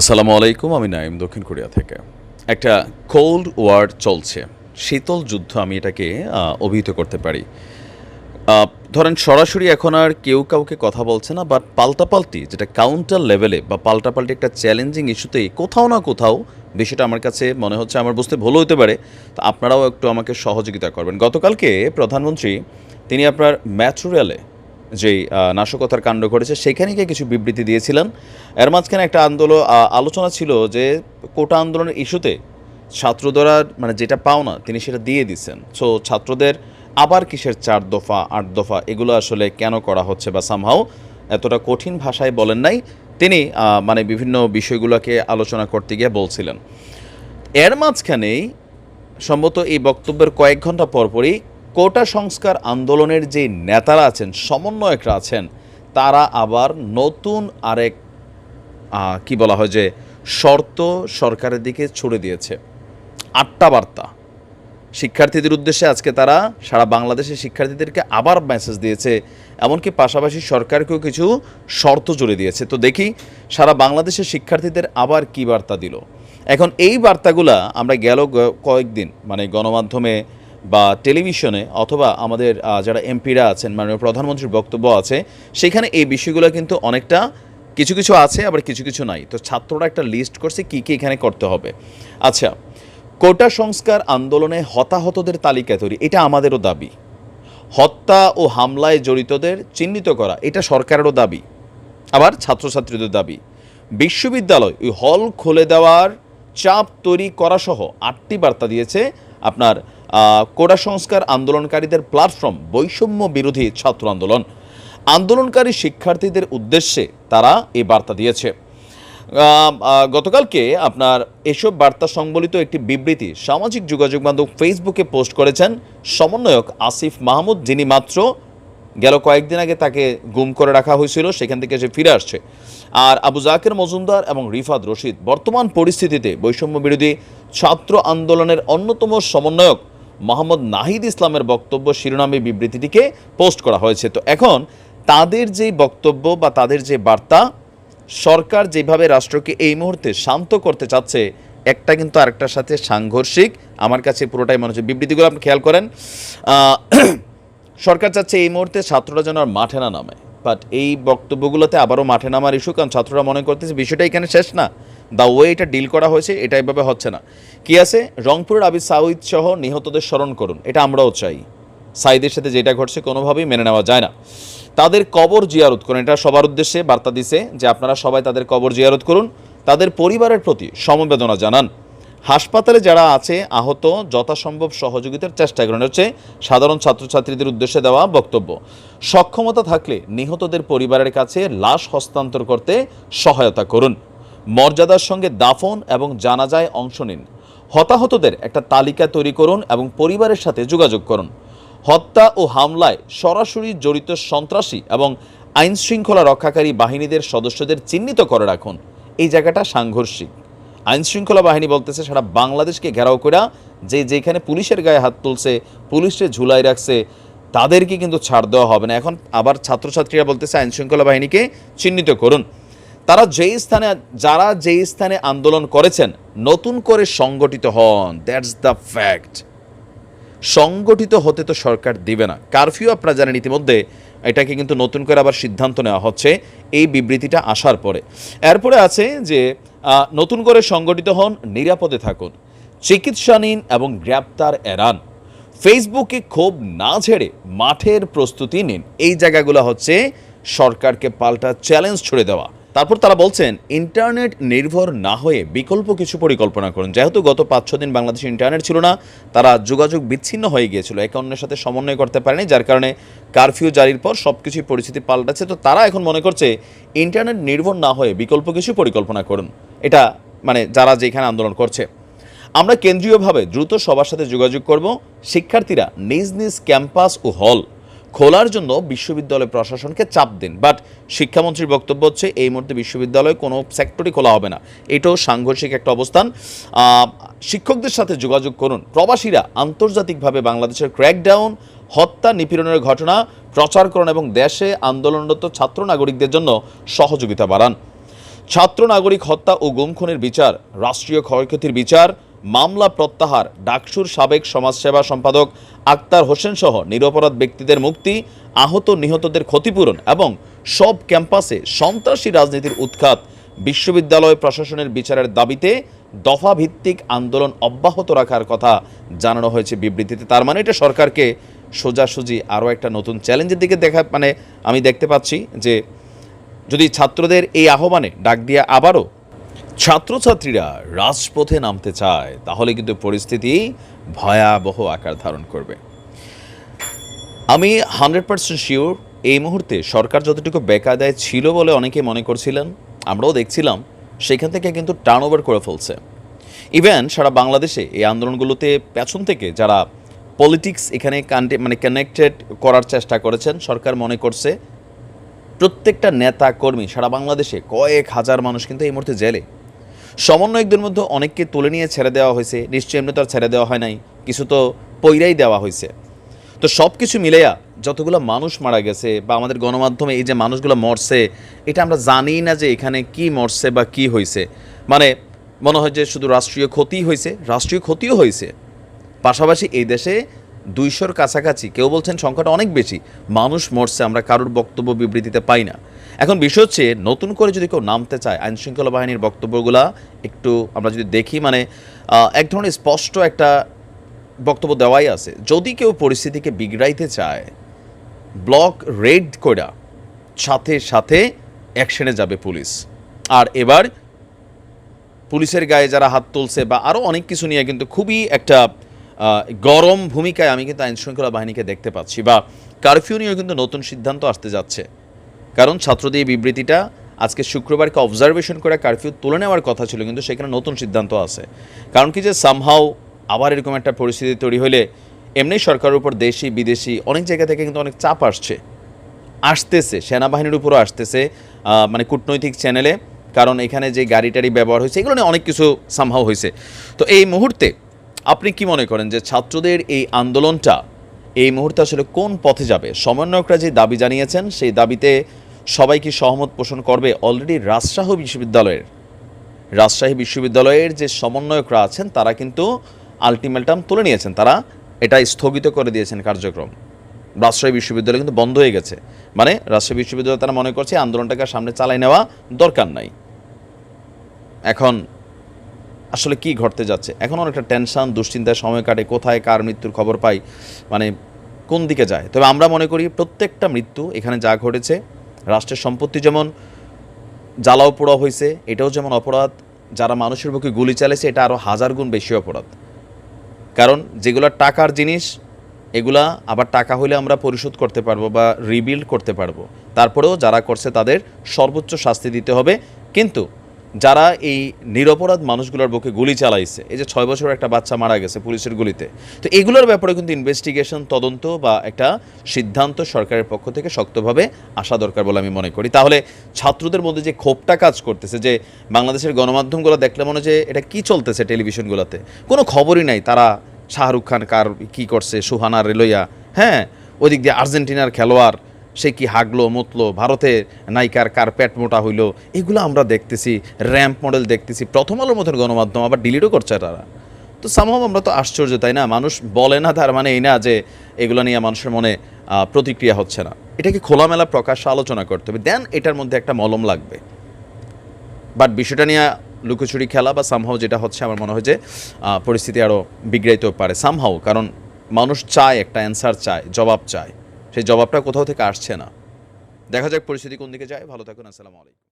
আসসালামু আলাইকুম, আমি নাইম দক্ষিণ কোরিয়া থেকে। একটা কোল্ড ওয়ার চলছে। শীতল যুদ্ধ আমি এটাকে অভিহিত করতে পারি। ধরেন সরাসরি এখন আর কেউ কাউকে কথা বলছে না বাট পাল্টাপাল্টি যেটা কাউন্টার লেভেলে বা পাল্টাপাল্টি একটা চ্যালেঞ্জিং ইস্যুতেই কোথাও না কোথাও বিষয়টা আমার কাছে মনে হচ্ছে আমার বুঝতে ভুল হতে পারে। তো আপনারাও একটু আমাকে সহযোগিতা করবেন। গতকালকে প্রধানমন্ত্রী, তিনি আপনার মেট্রো রেলে যেই নাশকতার কাণ্ড ঘটেছে, সেখানে গিয়ে কিছু বিবৃতি দিয়েছিলেন। এর মাঝখানে একটা আন্দোলন আলোচনা ছিল যে, কোটা আন্দোলনের ইস্যুতে ছাত্রদের মানে যেটা পাওনা, তিনি সেটা দিয়ে দিচ্ছেন। সো ছাত্রদের আবার কিসের চার দফা, আট দফা, এগুলো আসলে কেন করা হচ্ছে বা সামহাও এতটা কঠিন ভাষায় বলেন নাই। তিনি মানে বিভিন্ন বিষয়গুলোকে আলোচনা করতে গিয়ে বলছিলেন। এর মাঝখানেই সম্ভবত এই বক্তব্যের কয়েক ঘণ্টা পরপরই কোটা সংস্কার আন্দোলনের যে নেতারা আছেন, সমন্বয়করা আছেন, তারা আবার নতুন আরেক কি বলা হয় যে, শর্ত সরকারের দিকে ছুড়ে দিয়েছে। আটটা বার্তা। শিক্ষার্থীদের উদ্দেশ্যে আজকে তারা সারা বাংলাদেশের শিক্ষার্থীদেরকে আবার মেসেজ দিয়েছে। এমনকি পাশাপাশি সরকারকেও কিছু শর্ত জুড়ে দিয়েছে। তো দেখি সারা বাংলাদেশের শিক্ষার্থীদের আবার কি বার্তা দিল। এখন এই বার্তাগুলা আমরা গেল কয়েকদিন মানে গণমাধ্যমে বা টেলিভিশনে অথবা আমাদের যারা এমপিরা আছেন, মাননীয় প্রধানমন্ত্রীর বক্তব্য আছে, সেখানে এই বিষয়গুলো কিন্তু অনেকটা, কিছু কিছু আছে, আবার কিছু কিছু নাই। তো ছাত্ররা একটা লিস্ট করছে কি কি এখানে করতে হবে। আচ্ছা কোটা সংস্কার আন্দোলনে হতাহতদের তালিকা তৈরি, এটা আমাদেরও দাবি। হত্যা ও হামলায় জড়িতদের চিহ্নিত করা, এটা সরকারেরও দাবি। আবার ছাত্রছাত্রীদের দাবি, বিশ্ববিদ্যালয়, ওই হল খুলে দেওয়ার চাপ তৈরি করা সহ আটটি বার্তা দিয়েছে আপনার কোটা সংস্কার আন্দোলনকারীদের প্ল্যাটফর্ম বৈষম্য বিরোধী ছাত্র আন্দোলন। আন্দোলনকারী শিক্ষার্থীদের উদ্দেশ্যে তারা এই বার্তা দিয়েছে। গতকালকে আপনার এসব বার্তা সংবলিত একটি বিবৃতি সামাজিক যোগাযোগ বান্ধব ফেসবুকে পোস্ট করেছেন সমন্বয়ক আসিফ মাহমুদ, যিনি মাত্র গেল কয়েকদিন আগে তাকে গুম করে রাখা হয়েছিল, সেখান থেকে সে ফিরে আসছে। আর আবু জাকের মজুমদার এবং রিফাত রশিদ বর্তমান পরিস্থিতিতে বৈষম্য বিরোধী ছাত্র আন্দোলনের অন্যতম সমন্বয়ক। মোহাম্মদ নাহিদ ইসলামের বক্তব্য শিরোনামে বিবৃতিটিকে পোস্ট করা হয়েছে। তো এখন তাদের যেই বক্তব্য বা তাদের যে বার্তা, সরকার যেভাবে রাষ্ট্রকে এই মুহূর্তে শান্ত করতে চাচ্ছে, একটা কিন্তু আরেকটার সাথে সাংঘর্ষিক। আমার কাছে পুরোটাই মনে হচ্ছে বিবৃতিগুলো আপনি খেয়াল করেন। সরকার চাচ্ছে এই মুহূর্তে ছাত্ররা যেন আর মাঠে না নামে। বাট এই বক্তব্যগুলোতে আবারও মাঠে নামার ইস্যু কারণ ছাত্ররা মনে করতেছে বিষয়টা এখানে শেষ না। দ্য ওয়ে এটা ডিল করা হয়েছে, এটা এভাবে হচ্ছে না। কি আছে? রংপুরের আবিদ সাউদ সহ নিহতদের স্মরণ করুন। এটা আমরাও চাই। সাইদের সাথে যেটা ঘটছে কোনোভাবেই মেনে নেওয়া যায় না। তাদের কবর জিয়ারত করুন। এটা সবার উদ্দেশ্যে বার্তা দিছে যে আপনারা সবাই তাদের কবর জিয়ারত করুন। তাদের পরিবারের প্রতি সমবেদনা জানান। হাসপাতালে যারা আছে, আহত, যথাসম্ভব সহযোগিতার চেষ্টা করেন। হচ্ছে সাধারণ ছাত্রছাত্রীদের উদ্দেশ্যে দেওয়া বক্তব্য। সক্ষমতা থাকলে নিহতদের পরিবারের কাছে লাশ হস্তান্তর করতে সহায়তা করুন। মর্যাদার সঙ্গে দাফন এবং জানাজায় অংশ নিন। হতাহতদের একটা তালিকা তৈরি করুন এবং পরিবারের সাথে যোগাযোগ করুন। হত্যা ও হামলায় সরাসরি জড়িত সন্ত্রাসী এবং আইন শৃঙ্খলা রক্ষাকারী বাহিনীদের সদস্যদের চিহ্নিত করে রাখুন। এই জায়গাটা সাংঘর্ষিক। আইন শৃঙ্খলা বাহিনী বলতেছে, সারা বাংলাদেশকে ঘেরাও করা যে যেখানে পুলিশের গায়ে হাত তুলছে, পুলিশে ঝুলাই রাখছে, তাদেরকে কিন্তু ছাড় দেওয়া হবে না। এখন আবার ছাত্রছাত্রীরা বলতেছে আইন শৃঙ্খলা বাহিনীকে চিহ্নিত করুন। তারা যেই স্থানে, যারা যেই স্থানে আন্দোলন করেছেন, নতুন করে সংগঠিত হন। দ্যাটস দ্য ফ্যাক্ট সংগঠিত হতে তো সরকার দিবে না। কারফিউ আপনারা জানেন ইতিমধ্যে এটাকে কিন্তু নতুন করে আবার সিদ্ধান্ত নেওয়া হচ্ছে। এই বিবৃতিটা আসার পরে। এরপরে আছে যে নতুন করে সংগঠিত হন, নিরাপদে থাকুন। চিকিৎসা নিন এবং গ্রেপ্তার এড়ান। ফেসবুকে ক্ষোভ না ছেড়ে মাঠের প্রস্তুতি নিন। এই জায়গাগুলো হচ্ছে সরকারকে পাল্টা চ্যালেঞ্জ ছুড়ে দেওয়া। তারপর তারা বলছেন, ইন্টারনেট নির্ভর না হয়ে বিকল্প কিছু পরিকল্পনা করুন। যেহেতু গত পাঁচ, ছ দিন বাংলাদেশে ইন্টারনেট ছিল না, তারা যোগাযোগ বিচ্ছিন্ন হয়ে গিয়েছিল। একে অন্যের সাথে সমন্বয় করতে পারেনি, যার কারণে কারফিউ জারির পর সব কিছুই পরিস্থিতি পাল্টাচ্ছে। তো তারা এখন মনে করছে, ইন্টারনেট নির্ভর না হয়ে বিকল্প কিছু পরিকল্পনা করুন। এটা মানে যারা যেখানে আন্দোলন করছে। আমরা কেন্দ্রীয়ভাবে দ্রুত সবার সাথে যোগাযোগ করব। শিক্ষার্থীরা নিজ নিজ ক্যাম্পাস ও হল খোলার জন্য বিশ্ববিদ্যালয় প্রশাসনকে চাপ দিন। বাট শিক্ষামন্ত্রীর বক্তব্য হচ্ছে, এই মুহূর্তে বিশ্ববিদ্যালয় কোনো সেক্টরই খোলা হবে না। এটাও সাংঘর্ষিক একটা অবস্থান। শিক্ষকদের সাথে যোগাযোগ করুন। প্রবাসীরা আন্তর্জাতিকভাবে বাংলাদেশের ক্র্যাকডাউন হত্যা, নিপীড়নের ঘটনা প্রচার করুন এবং দেশে আন্দোলনরত ছাত্র নাগরিকদের জন্য সহযোগিতা বাড়ান। ছাত্র নাগরিক হত্যা ও গুমখুনের বিচার, রাষ্ট্রীয় ক্ষয়ক্ষতির বিচার মামলা প্রত্যাহার, ডাকসুর সাবেক সমাজসেবা সম্পাদক আক্তার হোসেন সহ নিরপরাধ ব্যক্তিদের মুক্তি, আহত নিহতদের ক্ষতিপূরণ এবং সব ক্যাম্পাসে সন্ত্রাসী রাজনীতির উৎখাত বিশ্ববিদ্যালয় প্রশাসনের বিচারের দাবিতে দফা ভিত্তিক আন্দোলন অব্যাহত রাখার কথা জানানো হয়েছে বিবৃতিতে। তার মানে এটা সরকারকে সোজাসুজি আরও একটা নতুন চ্যালেঞ্জের দিকে দেখা মানে আমি দেখতে পাচ্ছি যে যদি ছাত্রদের এই আহ্বানে ডাক দিয়ে আবারও ছাত্রছাত্রীরা রাজপথে নামতে চায়, তাহলে কিন্তু পরিস্থিতি ভয়াবহ আকার ধারণ করবে। আমি হান্ড্রেড পার্সেন্ট শিওর এই মুহূর্তে সরকার যতটুকু বেকায়দায় ছিল বলে অনেকে মনে করছিলেন, আমরাও দেখছিলাম, সেখান থেকে কিন্তু টার্ন ওভার করে ফেলছে। ইভেন সারা বাংলাদেশে এই আন্দোলনগুলোতে পেছন থেকে যারা পলিটিক্স এখানে মানে কানেক্টেড করার চেষ্টা করেছেন, সরকার মনে করছে, প্রত্যেকটা নেতা কর্মী সারা বাংলাদেশে কয়েক হাজার মানুষ কিন্তু এই মুহূর্তে জেলে। সমন্বয়কদের মধ্যে অনেককে তুলে নিয়ে ছেড়ে দেওয়া হয়েছে। নিশ্চয়ই এমনি তো আর ছেড়ে দেওয়া হয় নাই। কিছু তো পৈরাই দেওয়া হয়েছে। তো সব কিছু মিলেয়া যতগুলো মানুষ মারা গেছে বা আমাদের গণমাধ্যমে এই যে মানুষগুলো মরছে, এটা আমরা জানি না যে এখানে কি মরছে বা কি হয়েছে। মানে মনে হয় যে শুধু রাষ্ট্রীয় ক্ষতি হয়েছে, রাষ্ট্রীয় ক্ষতিও হয়েছে। পাশাপাশি এই দেশে দুইশোর কাছাকাছি, কেউ বলছেন সংখ্যাটা অনেক বেশি, মানুষ মরছে, আমরা কারোর বক্তব্য বিবৃতিতে পাই না। এখন বিষয় হচ্ছে, নতুন করে যদি কেউ নামতে চায় আইন শৃঙ্খলা বাহিনীর বক্তব্যগুলা একটু আমরা যদি দেখি মানে এক ধরনের স্পষ্ট একটা বক্তব্য দেওয়াই আছে। যদি কেউ পরিস্থিতিকে বিগড়াইতে চায়, ব্লক রেড করা সাথে সাথে অ্যাকশনে যাবে পুলিশ। আর এবার পুলিশের গায়ে যারা হাত তুলছে বা আরও অনেক কিছু নিয়ে কিন্তু খুবই একটা গরম ভূমিকায় আমি কিন্তু আইন শৃঙ্খলা বাহিনীকে দেখতে পাচ্ছি বা কারফিউ নিয়েও কিন্তু নতুন সিদ্ধান্ত আসতে যাচ্ছে। কারণ ছাত্রদের এই বিবৃতিটা আজকে শুক্রবারকে অবজারভেশন করে কারফিউ তুলে নেওয়ার কথা ছিল, কিন্তু সেখানে নতুন সিদ্ধান্ত আছে। কারণ কি যে সামহাও আবার এরকম একটা পরিস্থিতি তৈরি হলে এমনি সরকারের উপর দেশি, বিদেশি অনেক জায়গা থেকে কিন্তু অনেক চাপ আসছে। আসতেছে, সেনাবাহিনীর উপরও আসতেছে মানে কূটনৈতিক চ্যানেলে কারণ এখানে যে গাড়ি টাড়ি ব্যবহার হয়েছে, এগুলো নিয়ে অনেক কিছু সামহাও হয়েছে। তো এই মুহূর্তে আপনি কি মনে করেন যে ছাত্রদের এই আন্দোলনটা এই মুহূর্তে আসলে কোন পথে যাবে? সমন্বয়করা যে দাবি জানিয়েছেন, সেই দাবিতে সবাই কি সহমত পোষণ করবে? অলরেডি রাজশাহ বিশ্ববিদ্যালয়ের, রাজশাহী বিশ্ববিদ্যালয়ের যে সমন্বয়করা আছেন, তারা কিন্তু আলটিমেটাম তুলে নিয়েছেন। তারা এটা স্থগিত করে দিয়েছেন কার্যক্রম। রাজশাহী বিশ্ববিদ্যালয় কিন্তু বন্ধ হয়ে গেছে। মানে রাজশাহী বিশ্ববিদ্যালয় তারা মনে করছে আন্দোলনটাকে সামনে চালাই নেওয়া দরকার নাই। এখন আসলে কি ঘটতে যাচ্ছে? এখন অনেকটা টেনশন দুশ্চিন্তায় সময় কাটে, কোথায়, কার মৃত্যুর খবর পাই মানে কোন দিকে যায়? তবে আমরা মনে করি প্রত্যেকটা মৃত্যু এখানে যা ঘটেছে, রাষ্ট্রের সম্পত্তি যেমন জ্বালাও পোড়া হয়েছে এটাও যেমন অপরাধ, যারা মানুষের বুকে গুলি চালিয়েছে এটা আরও হাজার গুণ বেশি অপরাধ। কারণ যেগুলো টাকার জিনিস, এগুলা আবার টাকা হলে আমরা পরিশোধ করতে পারব বা রিবিল্ড করতে পারব। তারপরেও যারা করছে তাদের সর্বোচ্চ শাস্তি দিতে হবে। কিন্তু যারা এই নিরপরাধ মানুষগুলোর বুকে গুলি চালাইছে, এই যে ছয় বছর একটা বাচ্চা মারা গেছে পুলিশের গুলিতে, তো এগুলোর ব্যাপারে কিন্তু ইনভেস্টিগেশন তদন্ত বা একটা সিদ্ধান্ত সরকারের পক্ষ থেকে শক্তভাবে আসা দরকার বলে আমি মনে করি। তাহলে ছাত্রদের মধ্যে যে ক্ষোভটা কাজ করতেছে, যে বাংলাদেশের গণমাধ্যমগুলো দেখলে মনে যে এটা কি চলতেছে টেলিভিশনগুলোতে, কোনো খবরই নাই তারা শাহরুখ খান কার কী করছে, সুহানা রেলইয়া হ্যাঁ ওদিক দিয়ে আর্জেন্টিনার খেলোয়াড় সে কি হাগলো, মুতলো ভারতের নায়িকার কার পেট মোটা হইল, এগুলো আমরা দেখতেছি, র্যাম্প মডেল দেখতেছি, প্রথম আলোর মতন গণমাধ্যম, আবার ডিলিটও করছে তারা। তো সম্ভব আমরা তো আশ্চর্য, তাই না? মানুষ বলে না, তার মানে এই না যে এগুলো নিয়ে মানুষের মনে প্রতিক্রিয়া হচ্ছে না। এটাকে খোলামেলা প্রকাশ্য আলোচনা করতে হবে। দেন এটার মধ্যে একটা মলম লাগবে। বাট বিষয়টা নিয়ে লুকোচুরি খেলা বা সামহাও যেটা হচ্ছে, আমার মনে হয় যে পরিস্থিতি আরও বিগড়াইতেও পারে সামহাও কারণ মানুষ চায়, একটা অ্যান্সার চায়, জবাব চায়। সেই জবাবটা কোথাও থেকে আসছে না। দেখা যাক পরিস্থিতি কোন দিকে যায়। ভালো থাকুন, আসসালামু আলাইকুম।